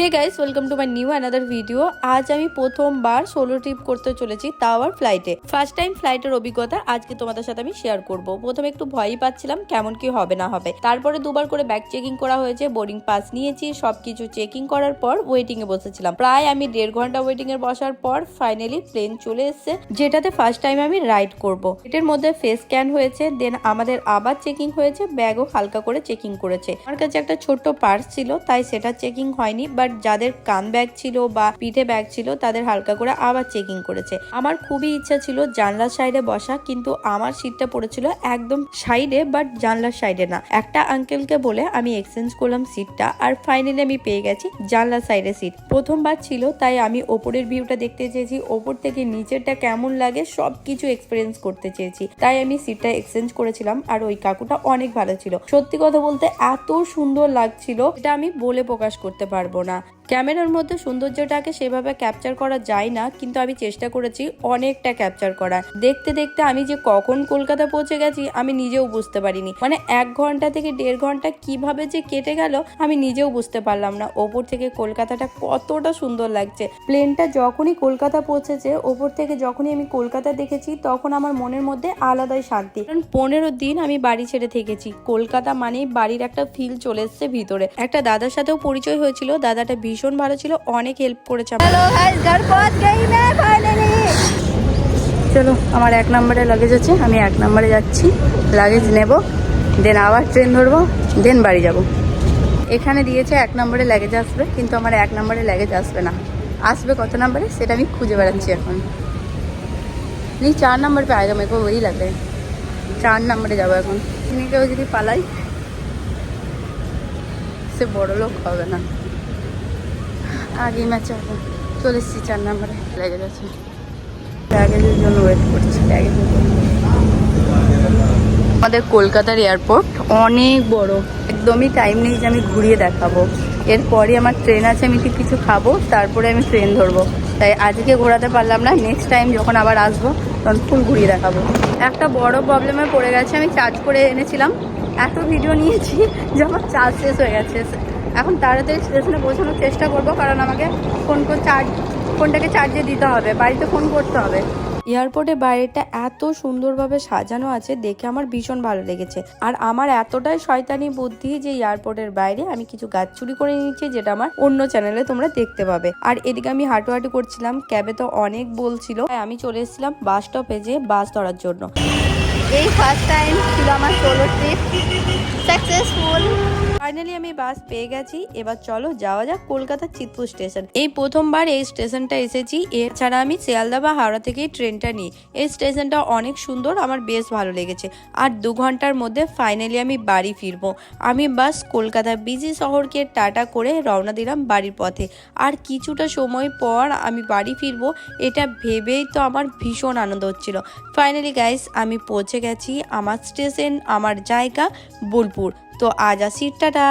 Hey guys welcome to my new another video আজ আমি প্রথমবার সোলো ট্রিপ করতে চলেছি, তাও আবার ফ্লাইটে ফার্স্ট টাইম ফ্লাইটের অভিজ্ঞতা আজকে তোমাদের সাথে আমি শেয়ার করব। প্রথমে একটু ভয়ই পাচ্ছিলাম কেমন কি হবে না হবে। তারপরে দুবার করে ব্যাগ চেকিং করা হয়েছে বোর্ডিং পাস নিয়েছি, সবকিছু চেকিং করার পর ওয়েটিং এ বসেছিলাম। প্রায় আমি দেড় ঘণ্টা ওয়েটিং এ বসার পর ফাইনালি প্লেন চলে এসেছে, যেটাতে ফার্স্ট টাইম আমি রাইড করব। এটার মধ্যে ফেস স্ক্যান হয়েছে দেন আমাদের আবার চেকিং হয়েছে ব্যাগও হালকা করে চেকিং করেছে। আমার কাছে একটা ছোট্ট পার্স ছিল, তাই সেটা চেকিং হয়নি বাট যাদের কান ব্যাগ ছিল বা পিঠে ব্যাগ ছিল, তাদের হালকা করে আবার চেকিং করেছে। আমার খুবই ইচ্ছা ছিল জানলার সাইডে বসা, কিন্তু আমার সিটটা পড়েছিল একদম সাইডে বাট জানলার সাইডে না। একটা আঙ্কেলকে বলে আমি এক্সচেঞ্জ করলাম সিটটা আর ফাইনালি আমি পেয়ে গেছি জানলার সাইডে সিট প্রথমবার ছিল, তাই আমি ওপরের ভিউটা দেখতে চেয়েছি। ওপর থেকে নিচেরটা কেমন লাগে সব কিছু এক্সপিরিয়েন্স করতে চেয়েছি। তাই আমি সিটটা এক্সচেঞ্জ করেছিলাম, আর ওই কাকুটা অনেক ভালো ছিল। সত্যি কথা বলতে এত সুন্দর লাগছিল, এটা আমি বলে প্রকাশ করতে পারব না। на ক্যামেরার মধ্যে সৌন্দর্যটাকে সেভাবে ক্যাপচার করা যায় না, কিন্তু আমি চেষ্টা করেছি অনেকটা ক্যাপচার করার। দেখতে দেখতে আমি যে কখন কলকাতা পৌঁছে গেছি, আমি নিজেও বুঝতে পারিনি। মানে এক ঘণ্টা থেকে দেড় ঘণ্টা কীভাবে যে কেটে গেল, আমি নিজেও বুঝতে পারলাম না। ওপর থেকে কলকাতাটা কতটা সুন্দর লাগছে। প্লেনটা যখনই কলকাতা পৌঁছেছে, ওপর থেকে যখনই আমি কলকাতা দেখেছি, তখন আমার মনের মধ্যে আলাদাই শান্তি। কারণ পনেরো দিন আমি বাড়ি ছেড়ে থেকেছি। কলকাতা মানেই বাড়ির একটা ফিল চলে এসছে ভিতরে। একটা দাদার সাথেও পরিচয় হয়েছিল, দাদাটা ভালো ছিল অনেক হেল্প করেছে আমাকে। हेलो गाइस घर पहुंच गई मैं फाइनली চলো আমার এক নম্বরে লাগেজ আছে আমি এক নম্বরে যাচ্ছি লাগেজ নেব দেন আবার ট্রেন ধরবো দেন বাড়ি যাব এখানে দিয়েছে এক নম্বরে লাগেজ আসবে কিন্তু আমার এক নম্বরে লাগেজ আসবে না আসবে কত নম্বরে সেটা আমি খুঁজে বেড়াচ্ছি এখন नहीं चार नंबर पे आएगा मेरे को वही लग रहा है চার নম্বরে যাবো এখন তিনি কেউ যদি পালাই সে বড় লোক হবে না আগেই ম্যাচ হবে। চলে এসেছি চার নম্বরে লেগে গেছে ব্যাগেজের জন্য ওয়েট করছি ব্যাগেজের জন্য। আমাদের কলকাতার এয়ারপোর্ট অনেক বড়। একদমই টাইম নেই যে আমি ঘুরিয়ে দেখাবো। এরপরে আমার ট্রেন আছে আমি ঠিক কিছু খাব তারপরে আমি ট্রেন ধরবো। তাই আজকে ঘোরাতে পারলাম না নেক্সট টাইম যখন আবার আসব তখন ফুল ঘুরিয়ে দেখাবো। একটা বড় প্রবলেমে পড়ে গেছে আমি চার্জ করে এনেছিলাম। এত ভিডিও নিয়েছি যে আমার চার্জ শেষ হয়ে গেছে। এখন তাড়াতাড়ি স্টেশনে পৌঁছানোর চেষ্টা করব কারণ আমাকে ফোন করে চার্জ ফোনটাকে চার্জে দিতে হবে বাড়িতে ফোন করতে হবে। এয়ারপোর্টে বাইরেটা এত সুন্দরভাবে সাজানো আছে দেখে আমার ভীষণ ভালো লেগেছে। আর আমার এতটাই শয়তানি বুদ্ধি যে এয়ারপোর্টের বাইরে আমি কিছু গাছ চুরি করে নিয়েছি যেটা আমার অন্য চ্যানেলে তোমরা দেখতে পাবে। আর এদিকে আমি হাঁটু করছিলাম ক্যাবে তো অনেক বলছিল আমি চলে এসেছিলাম বাস স্টপে যে বাস ধরার জন্য। এই ফার্স্ট টাইম ছিল আমার সোলো ট্রিপ সাকসেসফুল ফাইনালি আমি বাস পেয়ে গেছি। এবার চলো যাওয়া যাক কলকাতার চিতপুর স্টেশন এই প্রথমবার এই স্টেশনটা এসেছি। এছাড়া আমি শিয়ালদা বা হাওড়া থেকে ট্রেনটা নিই। এই স্টেশনটা অনেক সুন্দর, আমার বেশ ভালো লেগেছে। আর দু ঘণ্টার মধ্যে ফাইনালি আমি বাড়ি ফিরবো। আমি বাস কলকাতা বিজি শহরকে টাটা করে রওনা দিলাম বাড়ির পথে। আর কিছুটা সময় পর আমি বাড়ি ফিরবো, এটা ভেবেই তো আমার ভীষণ আনন্দ হচ্ছিল। ফাইনালি গাইস আমি পৌঁছে গেছি আমার স্টেশন আমার জায়গা, বোলপুর। তো আজ আসি টাটা।